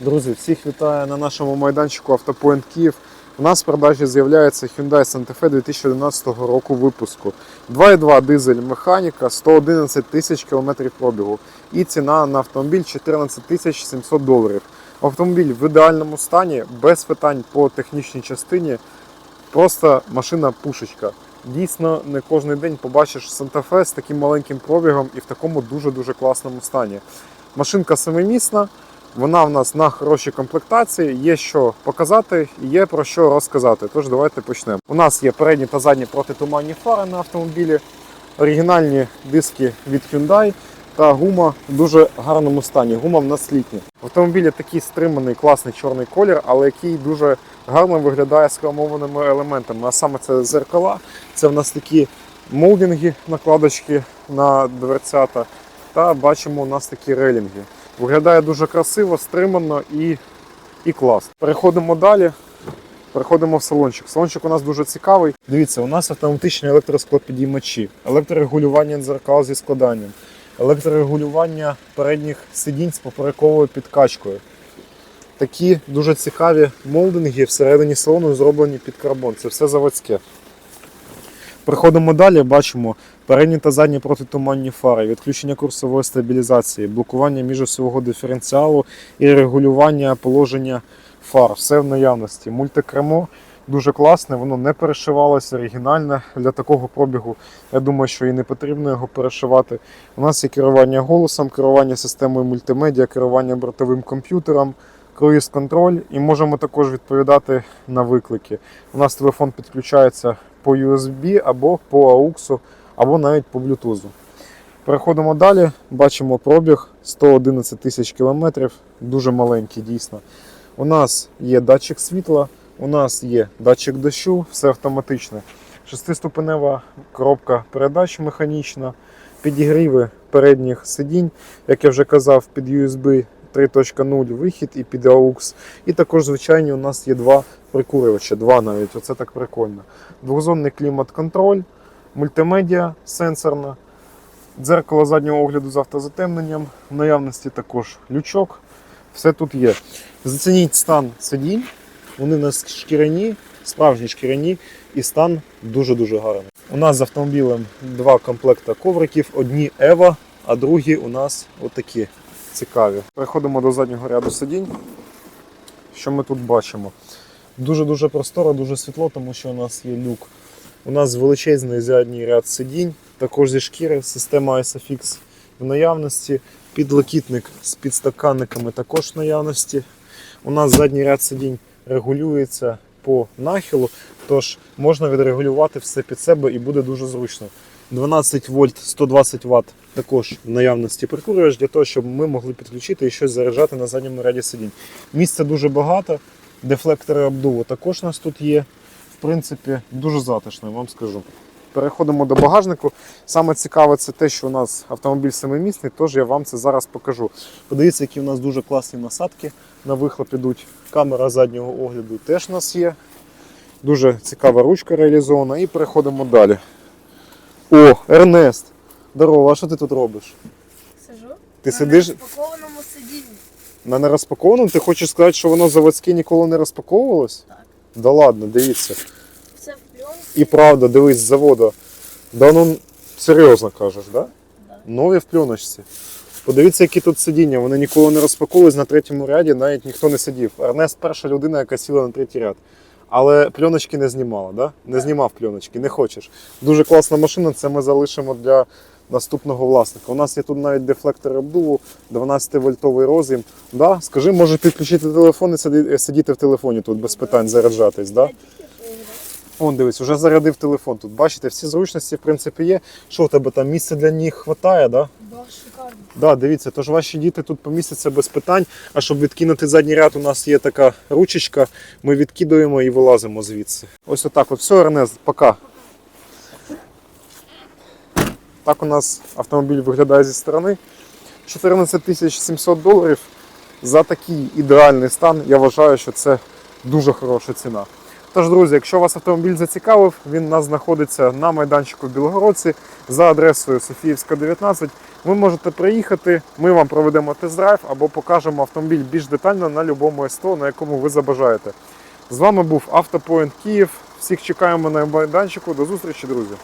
Друзі, всіх вітаю на нашому майданчику Автопоінт Київ. У нас в продажі з'являється Hyundai Santa Fe 2011 року випуску. 2.2 дизель механіка, 111 тисяч кілометрів пробігу. І ціна на автомобіль 14 тисяч 700 доларів. Автомобіль в ідеальному стані, без питань по технічній частині. Просто машина пушечка. Дійсно, не кожен день побачиш Santa Fe з таким маленьким пробігом і в такому дуже-дуже класному стані. Машинка семимісна, вона в нас на хорошій комплектації, є що показати, і є про що розказати. Тож давайте почнемо. У нас є передні та задні протитуманні фари на автомобілі, оригінальні диски від Hyundai та гума в дуже гарному стані. Гума в нас літня. В автомобілі такий стриманий класний чорний колір, але який дуже гарно виглядає з хромованими елементами. А саме це зеркала, це в нас такі молдинги, накладочки на дверцята. Та бачимо у нас такі рейлінги. Виглядає дуже красиво, стримано і, і клас. Переходимо далі. Переходимо в салончик. Салончик у нас дуже цікавий. Дивіться, у нас автоматичні електросклопідіймачі, електрорегулювання дзеркал зі складанням, електрорегулювання передніх сидінь з поперековою підкачкою. Такі дуже цікаві молдинги всередині салону зроблені під карбон. Це все заводське. Переходимо далі, бачимо передні та задні протитуманні фари, відключення курсової стабілізації, блокування міжосьового диференціалу і регулювання положення фар. Все в наявності. Мультикремо дуже класне, воно не перешивалося, оригінальне для такого пробігу. Я думаю, що і не потрібно його перешивати. У нас є керування голосом, керування системою мультимедіа, керування бортовим комп'ютером. Круїз контроль і можемо також відповідати на виклики. У нас телефон підключається по USB або по AUX, або навіть по Bluetooth. Переходимо далі, бачимо пробіг 111 тисяч кілометрів, дуже маленький дійсно. У нас є датчик світла, у нас є датчик дощу, все автоматичне. Шестиступенева коробка передач механічна, підігріви передніх сидінь, як я вже казав, під USB 3.0 вихід і під AUX. І також, звичайно, у нас є два прикурювача, два навіть, оце так прикольно. Двохзонний клімат-контроль, мультимедіа сенсорна, дзеркало заднього огляду з автозатемненням, в наявності також лючок. Все тут є. Зацініть стан сидінь, вони у нас шкіряні, справжні шкіряні, і стан дуже-дуже гарний. У нас з автомобілем два комплекти ковриків, одні Ева, а другі у нас отакі цікаві. Переходимо до заднього ряду сидінь. Що ми тут бачимо? Дуже-дуже просторо, дуже світло, тому що у нас є люк. У нас величезний задній ряд сидінь, також зі шкіри, система ISOFIX в наявності. Підлокітник з підстаканниками також в наявності. У нас задній ряд сидінь регулюється по нахилу, тож можна відрегулювати все під себе і буде дуже зручно. 12 вольт 120 Вт також в наявності прикурювач для того, щоб ми могли підключити і щось заряджати на задньому ряді сидінь. Місця дуже багато, дефлектори обдуву також у нас тут є. В принципі, дуже затишно, вам скажу. Переходимо до багажнику. Саме цікаве це те, що у нас автомобіль семимісний, тож я вам це зараз покажу. Подивіться, які у нас дуже класні насадки на вихлоп ідуть. Камера заднього огляду теж у нас є. Дуже цікава ручка реалізована. І переходимо далі. О, Ернест! Здорово, а що ти тут робиш? Сижу. Ти на сидиш розпакованому сидінні. на нерозпакованому? Ти хочеш сказати, що воно заводське ніколи не розпаковувалось? Так. Да ладно, дивіться. Все в пленці. І правда, дивись з заводу. Да ну серйозно кажеш, да? Да. Нові в пленочці. Подивіться, які тут сидіння. Вони ніколи не розпаковувались на третьому ряді, навіть ніхто не сидів. Ернест перша людина, яка сіла на третій ряд. Але пленочки не знімала, да? Не знімав пленочки, не хочеш. Дуже класна машина, це ми залишимо для наступного власника. У нас є тут навіть дефлектор обдуву, 12-вольтовий роз'єм. Да? Скажи, може підключити телефон і сидіти в телефоні тут без питань заряджатись. Да? Он дивись, вже зарядив телефон тут. Бачите, всі зручності в принципі є. Що в тебе там місця для них вистачає, да? Да, дивіться, тож ваші діти тут помістяться без питань. А щоб відкинути задній ряд, у нас є така ручечка. Ми відкидуємо і вилазимо звідси. Ось отак. От все, Ернест, пока. Так у нас автомобіль виглядає зі сторони. 14 700 доларів за такий ідеальний стан. Я вважаю, що це дуже хороша ціна. Тож, друзі, якщо вас автомобіль зацікавив, він у нас знаходиться на майданчику в Білогородці за адресою Софіївська, 19. Ви можете приїхати, ми вам проведемо тест-драйв або покажемо автомобіль більш детально на будь-якому СТО, на якому ви забажаєте. З вами був Автопоінт Київ. Всіх чекаємо на майданчику. До зустрічі, друзі!